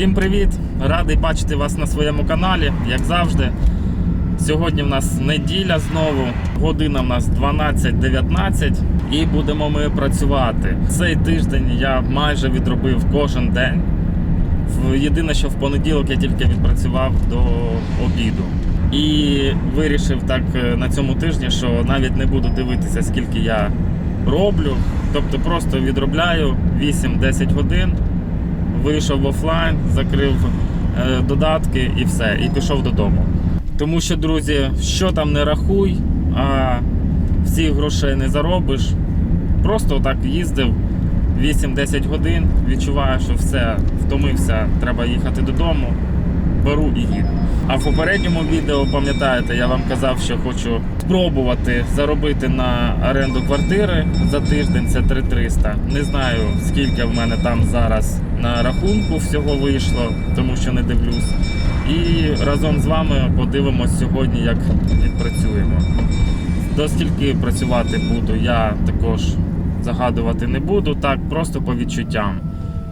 Всім привіт! Радий бачити вас на своєму каналі, як завжди. Сьогодні в нас неділя знову, година в нас 12.19 і будемо ми працювати. Цей тиждень я майже відробив кожен день. Єдине, що в понеділок я тільки відпрацював до обіду. І вирішив так е, на цьому тижні, що навіть не буду дивитися, скільки я роблю. Тобто просто відробляю 8-10 годин, вийшов в офлайн, закрив е, додатки і все, і пішов додому. Тому що, друзі, що там не рахуй, а всіх грошей не заробиш. Просто так їздив 8-10 годин, відчуваю, що все, втомився, треба їхати додому. Беру і їду. А в попередньому відео, пам'ятаєте, я вам казав, що хочу спробувати заробити на оренду квартири за тиждень. Це 3300. Не знаю, скільки в мене там зараз на рахунку всього вийшло, тому що не дивлюсь. І разом з вами подивимось сьогодні, як відпрацюємо. До скільки працювати буду, я також загадувати не буду, так просто по відчуттям.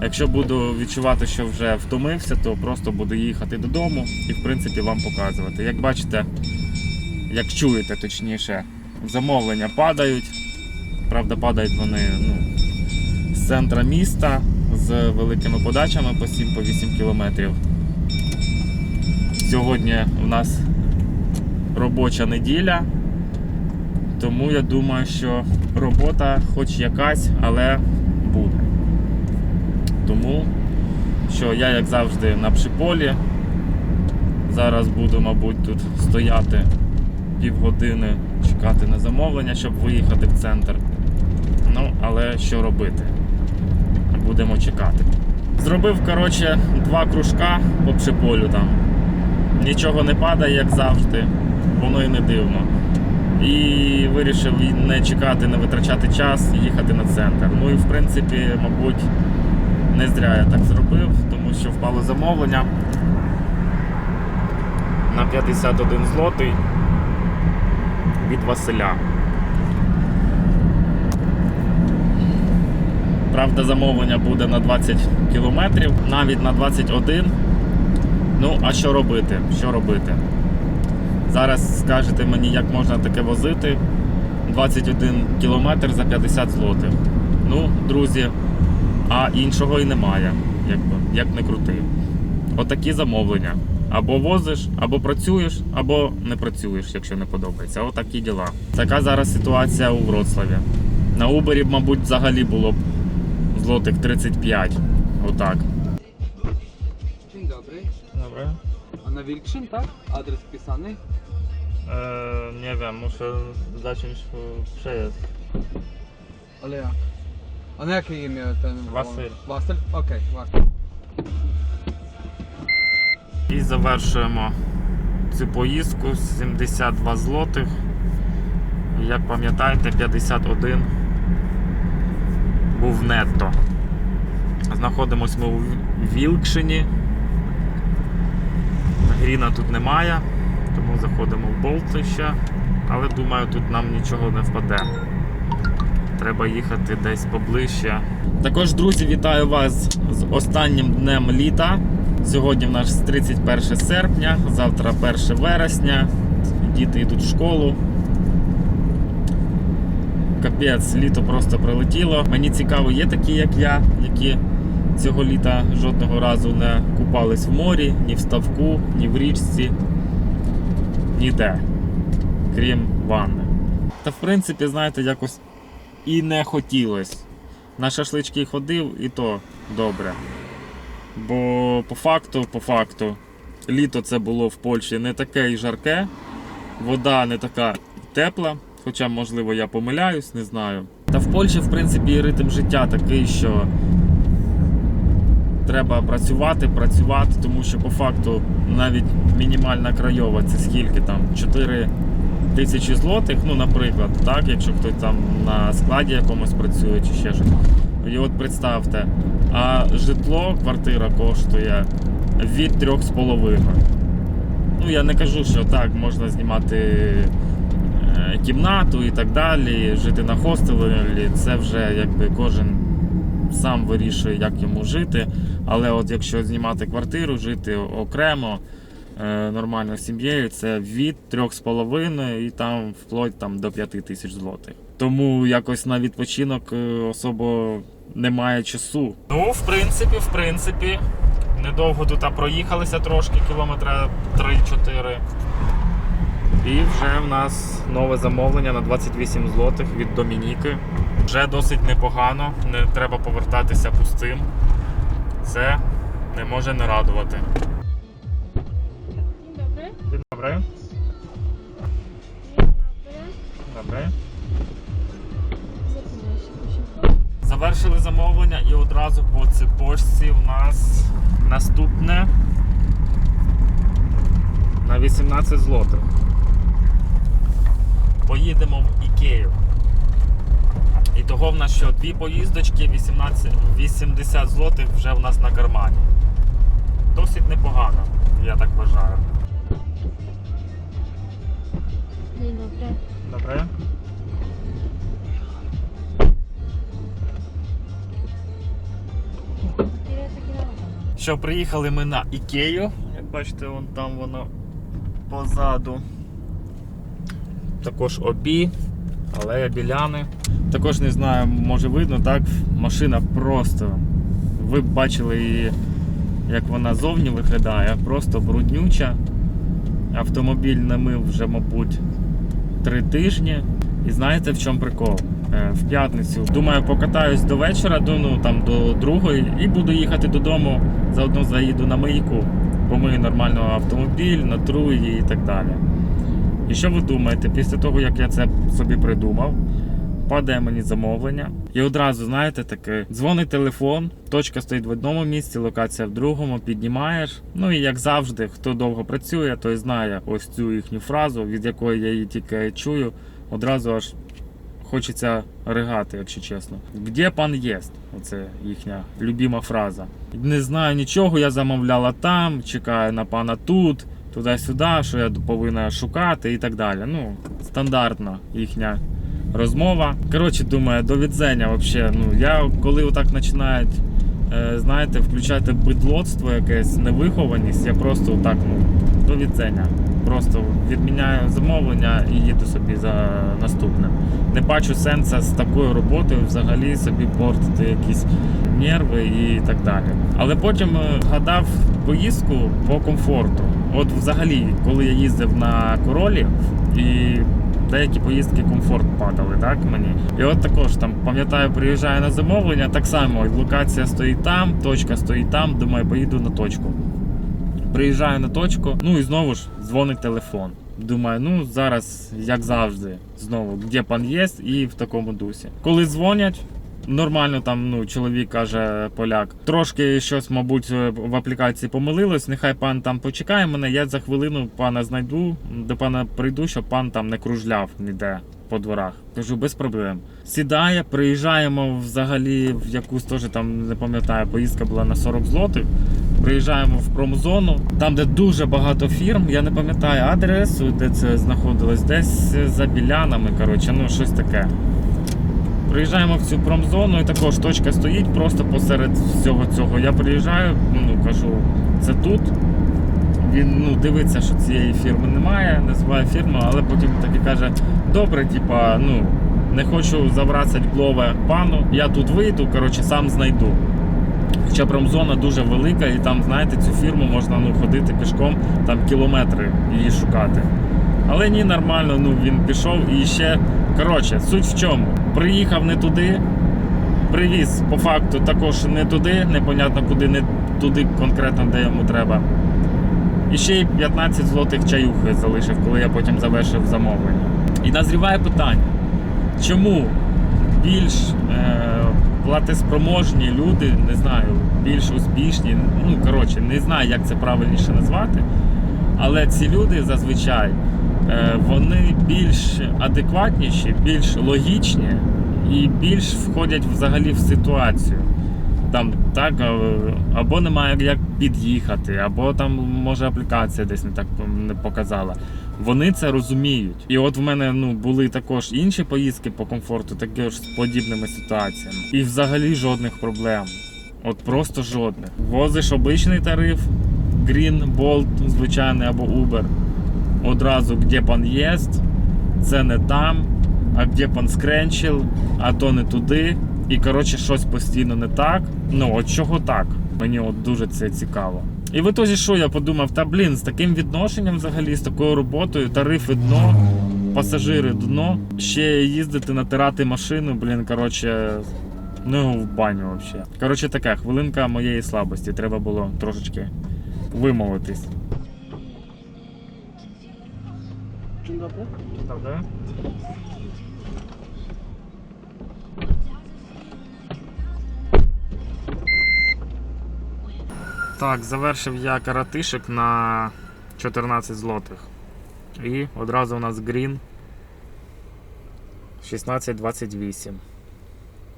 Якщо буду відчувати, що вже втомився, то просто буду їхати додому і в принципі вам показувати. Як бачите, як чуєте, точніше, замовлення падають. Правда, падають вони ну, з центра міста з великими подачами по 7-8 кілометрів. Сьогодні у нас робоча неділя. Тому я думаю, що робота хоч якась, але. Тому що я, як завжди, на пшиполі. Зараз буду, мабуть, тут стояти півгодини, чекати на замовлення, щоб виїхати в центр. Ну, але що робити? Будемо чекати. Зробив, коротше, два кружка по пшиполю там. Нічого не падає, як завжди, воно і не дивно. І вирішив не чекати, не витрачати час, їхати на центр. Ну і в принципі, мабуть, не зря я так зробив, тому що впало замовлення на 51 злотий від Василя. Правда, замовлення буде на 20 кілометрів, навіть на 21. Ну, а що робити? Що робити? Зараз скажете мені, як можна таке возити. 21 кілометр за 50 злотих. Ну, друзі, а іншого і немає, якби, як не крути. Отакі замовлення. Або возиш, або працюєш, або не працюєш, якщо не подобається. Отакі діла. Така зараз ситуація у Вроцлаві. На Убері, мабуть, взагалі було б злотих 35. Отак. Dzień dobry. Добре. A na Wilkszyn, tak? Adres wpisany? Е, nie wiem, muszę zacząć przejazd. Ale jak? A na jakie imię ten... Wasyl. Wasyl? Okej, Wasyl. І завершуємо цю поїздку 72 злотих. Як пам'ятаєте, 51 був нетто. Знаходимось ми у Вілкшині. Гріна тут немає, тому заходимо в Болтище, але думаю, тут нам нічого не впаде. Треба їхати десь поближче. Також, друзі, вітаю вас з останнім днем літа. Сьогодні в нас 31 серпня, завтра 1 вересня. Діти йдуть в школу. Капець, літо просто прилетіло. Мені цікаво, є такі, як я, які цього літа жодного разу не купались в морі, ні в ставку, ні в річці, ніде, крім ванни. Та в принципі, знаєте, якось і не хотілося. На шашлички ходив, і то добре. Бо по факту, по факту, літо це було в Польщі не таке і жарке, вода не така тепла, хоча, можливо, я помиляюсь, не знаю. Та в Польщі, в принципі, ритм життя такий, що треба працювати, працювати, тому що по факту навіть мінімальна крайова це скільки там? 4 тисячі злотих, ну, наприклад, так, якщо хтось там на складі якомусь працює чи ще щось. І от представте, а житло, квартира коштує від 3,5. Ну, я не кажу, що так, можна знімати е, кімнату і так далі, жити на хостелі, це вже якби кожен сам вирішує, як йому жити. Але от якщо знімати квартиру, жити окремо, нормально з сім'єю, це від 3,5 і там вплоть там, до 5 тисяч злотих. Тому якось на відпочинок е, особо немає часу. Ну, в принципі, в принципі, недовго тут проїхалися трошки, кілометра 3-4. І вже в нас нове замовлення на 28 злотих від Домініки. Вже досить непогано, не треба повертатися пустим. Це не може не радувати. Завершили замовлення і одразу по цепочці у нас наступне на 18 злотих. Поїдемо в Ікею. І того в нас що дві поїздочки, 18, 80 злотих вже в нас на кармані. Досить непогано, я так вважаю. Dobry. Добре. Що приїхали ми на Ікею. Як бачите, вон там воно позаду. Також обі, алея біляни. Також не знаю, може видно, так? Машина просто. Ви б бачили її, як вона зовні виглядає, просто бруднюча. Автомобіль не мив вже, мабуть, три тижні. І знаєте в чому прикол? Е, В п'ятницю. Думаю, покатаюсь до вечора, до, ну, там, до другої, і буду їхати додому. Заодно заїду на мийку, помию нормально автомобіль, натру її і так далі. І що ви думаєте, після того, як я це собі придумав, падає мені замовлення. І одразу, знаєте, таке, дзвонить телефон, точка стоїть в одному місці, локація в другому, піднімаєш. Ну і як завжди, хто довго працює, той знає ось цю їхню фразу, від якої я її тільки чую, одразу аж хочеться ригати, якщо чесно. Де пан єст? Оце їхня любима фраза. Не знаю нічого, я замовляла там, чекаю на пана тут, туди-сюди, що я повинна шукати і так далі. Ну, стандартна їхня розмова. Коротше, думаю, до відзення взагалі. Ну, я коли отак починають, знаєте, включати бидлоцтво якесь, невихованість, я просто отак, ну, до відзення. Просто відміняю замовлення і їду собі за наступним. Не бачу сенсу з такою роботою взагалі собі портити якісь нерви і так далі. Але потім е, гадав поїздку по комфорту. От взагалі, коли я їздив на королі і деякі поїздки комфорт падали, так мені. І от також там пам'ятаю, приїжджаю на замовлення, так само локація стоїть там, точка стоїть там. Думаю, поїду на точку. Приїжджаю на точку, ну і знову ж дзвонить телефон. Думаю, ну зараз, як завжди, знову, де пан є, і в такому дусі. Коли дзвонять, нормально там ну, чоловік каже поляк. Трошки щось, мабуть, в аплікації помилилось. Нехай пан там почекає мене. Я за хвилину пана знайду, до пана прийду, щоб пан там не кружляв ніде по дворах. Кажу, без проблем. Сідає, приїжджаємо взагалі в якусь теж там не пам'ятаю, поїздка була на 40 злотих. Приїжджаємо в промзону, там, де дуже багато фірм. Я не пам'ятаю адресу, де це знаходилось, десь за білянами. Коротше, ну щось таке. Приїжджаємо в цю промзону і також точка стоїть просто посеред всього цього. Я приїжджаю, ну кажу, це тут. Він ну, дивиться, що цієї фірми немає, називає фірму, але потім таки каже: добре, типа, ну, не хочу забратися голове пану, я тут вийду, коротше, сам знайду. Хоча промзона дуже велика, і там, знаєте, цю фірму можна ну, ходити пішком там кілометри її шукати. Але ні, нормально, ну він пішов і ще. Коротше, суть в чому? Приїхав не туди, привіз по факту також не туди, непонятно куди, не туди конкретно, де йому треба. І ще й 15 злотих чаюхи залишив, коли я потім завершив замовлення. І назріває питання, чому більш е, платеспроможні люди, не знаю, більш успішні, ну коротше, не знаю, як це правильніше назвати. Але ці люди зазвичай вони більш адекватніші, більш логічні і більш входять взагалі в ситуацію. Там так, е, або немає як під'їхати, або там може аплікація десь не так не показала. Вони це розуміють. І от в мене ну були також інші поїздки по комфорту, такі ж з подібними ситуаціями. І взагалі жодних проблем. От просто жодних. Возиш обичний тариф, Green, Bolt, звичайний або Uber. Одразу де пан єсть, це не там, а де пан скренчил, а то не туди. І коротше щось постійно не так. Ну от чого так? Мені от дуже це цікаво. І в ітозі що я подумав, та блін, з таким відношенням взагалі, з такою роботою, тарифи дно, пасажири дно, ще їздити, натирати машину, блін, коротше, ну в баню взагалі. Коротше, така хвилинка моєї слабості. Треба було трошечки вимовитись. Dobry. Prawda? Так, завершив я каратишик на 14 злотих. І одразу у нас грін 16.28.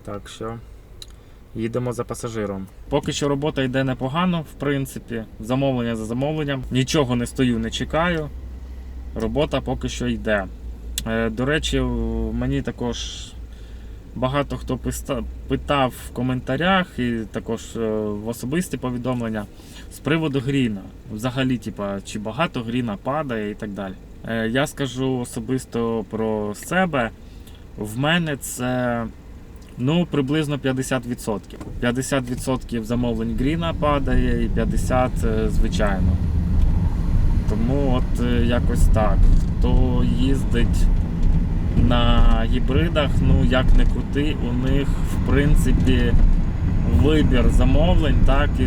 Так що їдемо за пасажиром. Поки що робота йде непогано, в принципі. Замовлення за замовленням. Нічого не стою, не чекаю. Робота поки що йде. Е, До речі, мені також багато хто питав в коментарях і також е, в особисті повідомлення з приводу гріна. Взагалі, типа, чи багато гріна падає і так далі. Е, Я скажу особисто про себе. В мене це ну, приблизно 50%. 50% замовлень гріна падає і 50% е, звичайно. Тому от е, якось так. Хто їздить на гібридах, ну як не крути, у них в принципі вибір замовлень, так і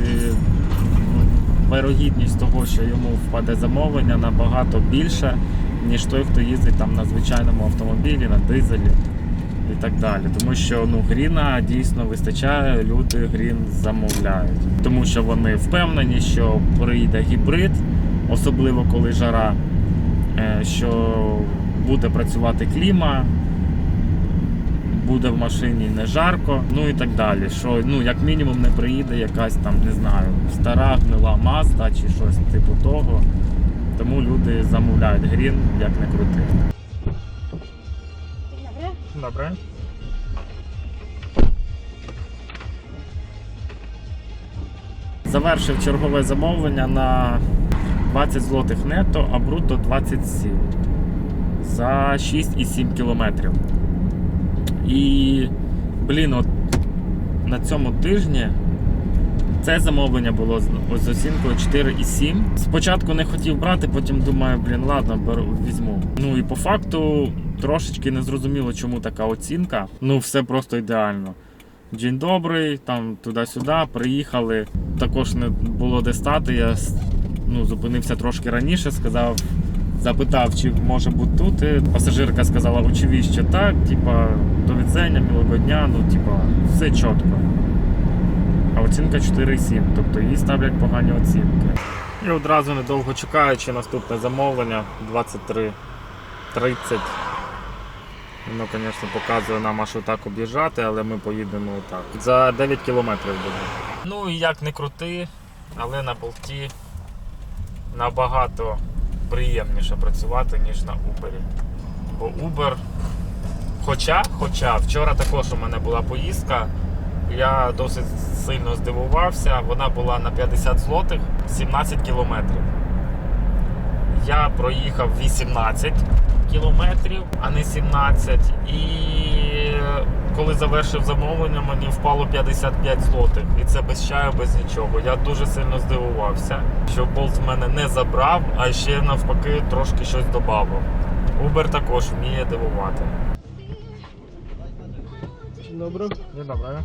вирогідність того, що йому впаде замовлення, набагато більше, ніж той, хто їздить там на звичайному автомобілі, на дизелі і так далі. Тому що ну, гріна дійсно вистачає, люди грін замовляють. Тому що вони впевнені, що прийде гібрид, особливо коли жара, е, що буде працювати кліма, буде в машині не жарко, ну і так далі. Що ну, як мінімум не приїде якась там, не знаю, стара гнила Mazda чи щось типу того. Тому люди замовляють грін, як не крути. Dobry. Добре. Завершив чергове замовлення на 20 злотих нетто, а бруто 27 за 6,7 кілометрів. І, блін, от на цьому тижні це замовлення було з оцінкою 4,7. Спочатку не хотів брати, потім думаю, блін, ладно, беру, візьму. Ну і по факту трошечки не зрозуміло, чому така оцінка. Ну, все просто ідеально. День добрий, там туди-сюди, приїхали. Також не було де стати. Я ну, зупинився трошки раніше, сказав, запитав, чи може бути тут. І пасажирка сказала, очевидь, що так, типа, до відзення, милого дня, ну, типа, все чітко. А оцінка 4,7, тобто їй ставлять погані оцінки. І одразу недовго чекаючи, наступне замовлення 23.30. Воно, звісно, показує нам аж отак об'їжджати, але ми поїдемо отак. За 9 кілометрів буде. Ну і як не крути, але на болті набагато приємніше працювати, ніж на Uber. Бо Uber. Хоча, хоча, вчора також у мене була поїздка, я досить сильно здивувався. Вона була на 50 злотих 17 кілометрів. Я проїхав 18 кілометрів, а не 17. І коли завершив замовлення, мені впало 55 злотих. І це без чаю, без нічого. Я дуже сильно здивувався, що Болт в мене не забрав, а ще навпаки трошки щось додав. Uber також вміє дивувати. Dobry. Nie.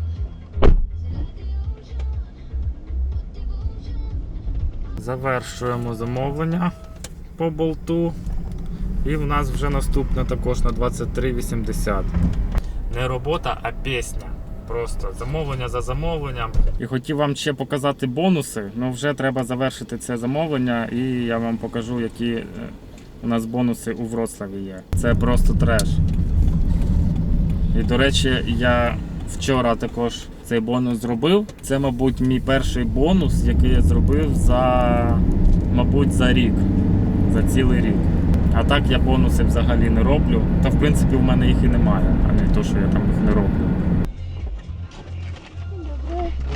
Завершуємо замовлення по болту. І в нас вже наступне також на 23.80. Не робота, а пісня. Просто замовлення за замовленням. І хотів вам ще показати бонуси, але вже треба завершити це замовлення, і я вам покажу, які е, у нас бонуси у Вроцлаві є. Це просто треш. І до речі, я вчора також цей бонус зробив. Це, мабуть, мій перший бонус, який я зробив за, мабуть, за рік, за цілий рік. А так я бонуси взагалі не роблю. Та в принципі в мене їх і немає, а не то, що я там їх не роблю.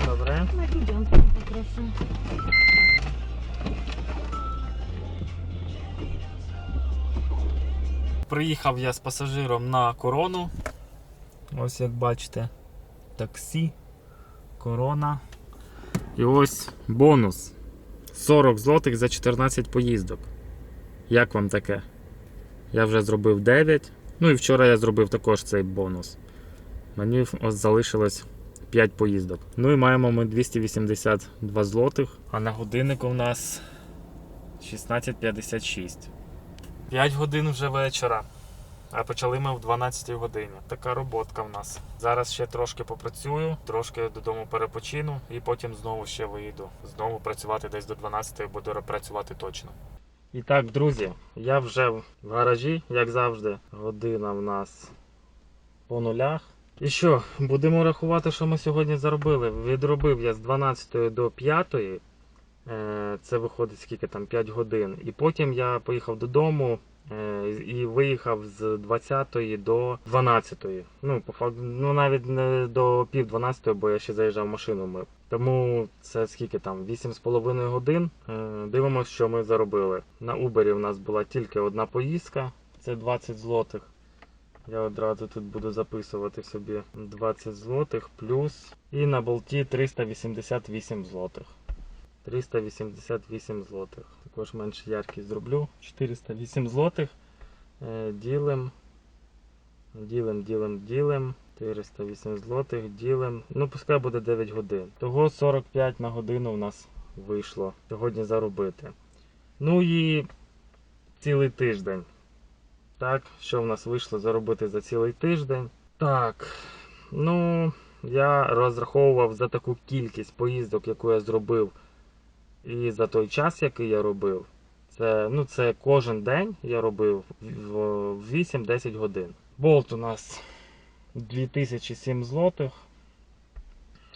Добре. Добре. Приїхав я з пасажиром на корону. Ось як бачите, таксі, корона. І ось бонус. 40 злотих за 14 поїздок. Як вам таке? Я вже зробив 9. Ну і вчора я зробив також цей бонус. Мені ось залишилось 5 поїздок. Ну і маємо ми 282 злотих, а на годиннику в нас 16.56. 5 годин вже вечора. А почали ми в 12 годині. Така роботка в нас. Зараз ще трошки попрацюю, трошки додому перепочину і потім знову ще виїду. Знову працювати десь до 12 буду працювати точно. І так, друзі, я вже в гаражі, як завжди. Година в нас по нулях. І що, будемо рахувати, що ми сьогодні заробили. Відробив я з 12 до 5. Е, Це виходить скільки там 5 годин. І потім я поїхав додому е, і виїхав з 20 до 12. Ну, по факту, ну навіть не до пів 12, бо я ще заїжджав машину мив. Тому це скільки там 8,5 годин. Е, Дивимося, що ми заробили. На Uber у нас була тільки одна поїздка, це 20 злотих. Я одразу тут буду записувати собі 20 злотих плюс. І на болті 388 злотих. 388 злотих. Також менше яркість зроблю. 408 злотих. Е, Ділим. Ділим, ділим, ділим. 408 злотих, ділим. Ну, пускай буде 9 годин. Того 45 на годину у нас вийшло сьогодні заробити. Ну і цілий тиждень. Так, що в нас вийшло заробити за цілий тиждень? Так. Ну, я розраховував за таку кількість поїздок, яку я зробив, і за той час, який я робив. Це, ну, це кожен день я робив в в 8-10 годин. Болт у нас 2007 злотих.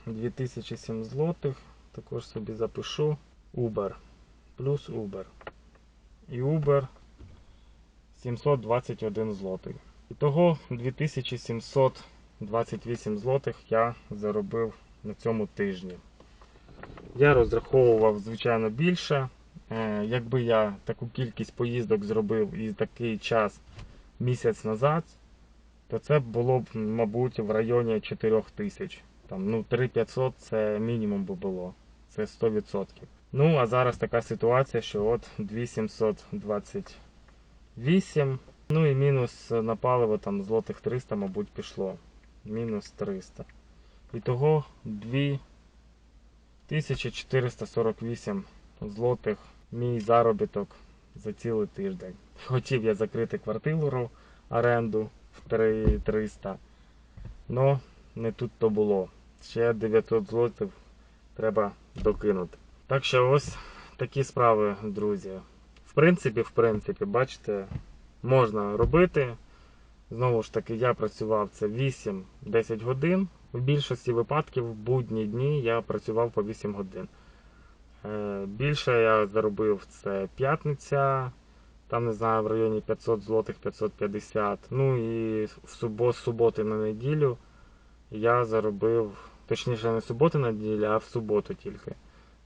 2007 злотих. Також собі запишу. Uber. Плюс Uber. І Uber 721 злотий. Ітого 2728 злотих я заробив на цьому тижні. Я розраховував, звичайно, більше. Е, Якби я таку кількість поїздок зробив і такий час місяць назад, то це було б, мабуть, в районі 4 тисяч. Там, ну, 3500 це мінімум би було. Це 100%. Ну, а зараз така ситуація, що от 2728. Ну і мінус на паливо там злотих 300, мабуть, пішло. Мінус 300. Ітого 2448 злотих мій заробіток за цілий тиждень. Хотів я закрити квартиру оренду в 3300. Но не тут то було. Ще 900 злотих треба докинути. Так що ось такі справи, друзі. В принципі, в принципі, бачите, можна робити. Знову ж таки, я працював це 8-10 годин. В більшості випадків в будні дні я працював по 8 годин. Е, Більше я заробив це п'ятниця, там не знаю, в районі 500 злотих 550. Ну і в субо, з суботи на неділю я заробив, точніше не суботи на неділю, а в суботу тільки.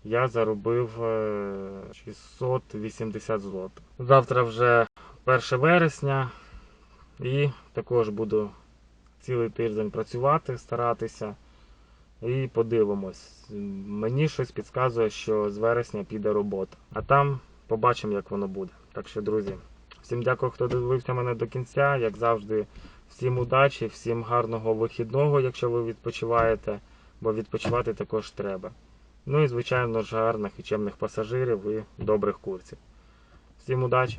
Я заробив е, 680 злотих. Завтра вже 1 вересня і також буду цілий тиждень працювати, старатися. І подивимось. Мені щось підказує, що з вересня піде робота. А там побачимо, як воно буде. Так що, друзі, всім дякую, хто дивився мене до кінця. Як завжди, всім удачі, всім гарного вихідного, якщо ви відпочиваєте, бо відпочивати також треба. Ну і, звичайно ж, гарних і чемних пасажирів і добрих курсів. Всім удачі!